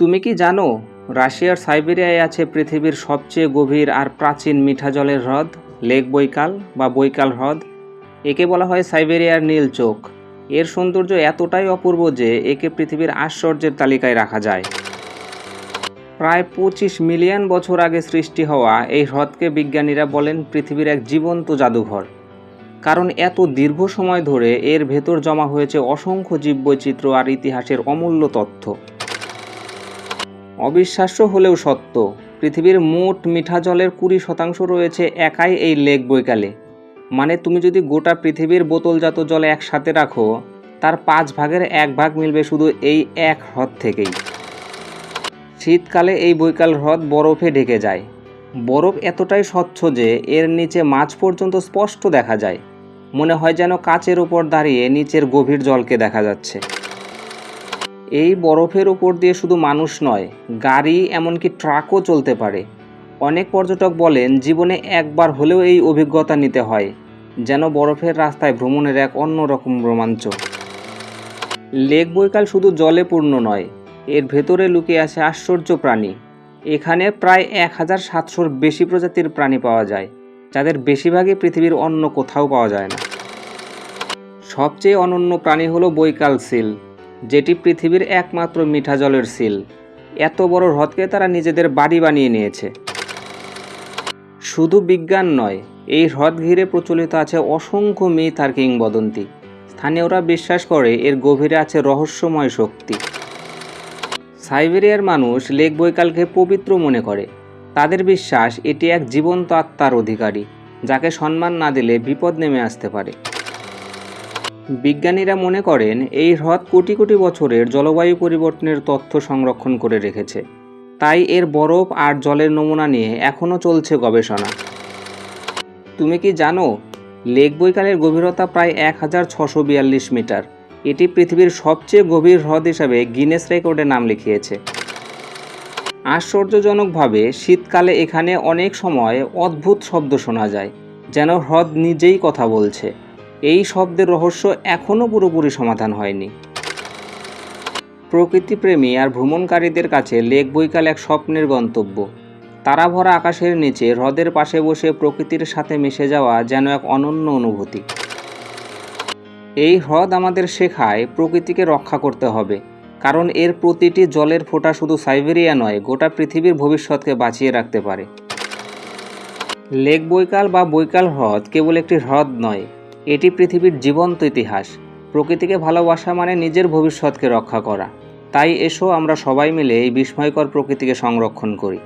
তুমি কি জানো, রাশিয়ার সাইবেরিয়ায় আছে পৃথিবীর সবচেয়ে গভীর আর প্রাচীন মিঠা জলের হ্রদ, লেক বৈকাল বা বৈকাল হ্রদ? একে বলা হয় সাইবেরিয়ার নীল চোখ। এর সৌন্দর্য এতটাই অপূর্ব যে একে পৃথিবীর আশ্চর্যের তালিকায় রাখা যায়। প্রায় পঁচিশ মিলিয়ন বছর আগে সৃষ্টি হওয়া এই হ্রদকে বিজ্ঞানীরা বলেন পৃথিবীর এক জীবন্ত জাদুঘর। কারণ এত দীর্ঘ সময় ধরে এর ভেতর জমা হয়েছে অসংখ্য জীববৈচিত্র্য আর ইতিহাসের অমূল্য তথ্য। অবিশ্বাস্য হলেও সত্য, পৃথিবীর মোট মিঠা জলের কুড়ি শতাংশ রয়েছে একাই এই লেক বৈকালে। মানে তুমি যদি গোটা পৃথিবীর বোতলজাত জল একসাথে রাখো, তার পাঁচ ভাগের এক ভাগ মিলবে শুধু এই এক হ্রদ থেকেই। শীতকালে এই বৈকাল হ্রদ বরফে ঢেকে যায়। বরফ এতটাই স্বচ্ছ যে এর নিচে মাছ পর্যন্ত স্পষ্ট দেখা যায়। মনে হয় যেন কাচের ওপর দাঁড়িয়ে নিচের গভীর জলকে দেখা যাচ্ছে। এই বরফের উপর দিয়ে শুধু মানুষ নয়, গাড়ি, এমনকি ট্রাকও চলতে পারে। অনেক পর্যটক বলেন, জীবনে একবার হলেও এই অভিজ্ঞতা নিতে হয়, যেন বরফের রাস্তায় ভ্রমণের এক অন্যরকম রোমাঞ্চ। লেক বৈকাল শুধু জলে পূর্ণ নয়, এর ভেতরে লুকিয়ে আছে আশ্চর্য প্রাণী। এখানে প্রায় এক হাজার সাতশোর বেশি প্রজাতির প্রাণী পাওয়া যায়, যাদের বেশিরভাগই পৃথিবীর অন্য কোথাও পাওয়া যায় না। সবচেয়ে অনন্য প্রাণী হলো বৈকাল সিল। যেটি পৃথিবীর একমাত্র মিঠা জলের সিল। এত বড় হ্রদকে তারা নিজেদের বাড়ি বানিয়ে নিয়েছে। শুধু বিজ্ঞান নয়, এই হ্রদ ঘিরে প্রচলিত আছে অসংখ্য মিথ আর কিংবদন্তি। স্থানীয়রা বিশ্বাস করে এর গভীরে আছে রহস্যময় শক্তি। সাইবেরিয়ার মানুষ লেক বৈকালকে পবিত্র মনে করে। তাদের বিশ্বাস, এটি এক জীবন্ত আত্মার অধিকারী, যাকে সম্মান না দিলে বিপদ নেমে আসতে পারে। বিজ্ঞানীরা মনে করেন, এই হ্রদ কোটি কোটি বছরের জলবায়ু পরিবর্তনের তথ্য সংরক্ষণ করে রেখেছে। তাই এর বরফ আর জলের নমুনা নিয়ে এখনও চলছে গবেষণা। তুমি কি জানো, লেক বৈকালের গভীরতা প্রায় এক হাজার ছশো বিয়াল্লিশ মিটার। এটি পৃথিবীর সবচেয়ে গভীর হ্রদ হিসাবে গিনেস রেকর্ডে নাম লিখিয়েছে। আশ্চর্যজনকভাবে, শীতকালে এখানে অনেক সময় অদ্ভুত শব্দ শোনা যায়, যেন হ্রদ নিজেই কথা বলছে। এই শব্দের রহস্য এখনও পুরোপুরি সমাধান হয়নি। প্রকৃতিপ্রেমী আর ভ্রমণকারীদের কাছে লেক বৈকাল এক স্বপ্নের গন্তব্য। তারা ভরা আকাশের নিচে হ্রদের পাশে বসে প্রকৃতির সাথে মিশে যাওয়া যেন এক অনন্য অনুভূতি। এই হ্রদ আমাদের শেখায় প্রকৃতিকে রক্ষা করতে হবে, কারণ এর প্রতিটি জলের ফোঁটা শুধু সাইবেরিয়া নয়, গোটা পৃথিবীর ভবিষ্যৎকে বাঁচিয়ে রাখতে পারে। লেক বৈকাল বা বৈকাল হ্রদ কেবল একটি হ্রদ নয় এটি পৃথিবীর জীবন্ত ইতিহাস। প্রকৃতিকে ভালোবাসা মানে নিজের ভবিষ্যৎকে রক্ষা করা। তাই এসো আমরা সবাই মিলে এই বিস্ময়কর প্রকৃতিকে সংরক্ষণ করি।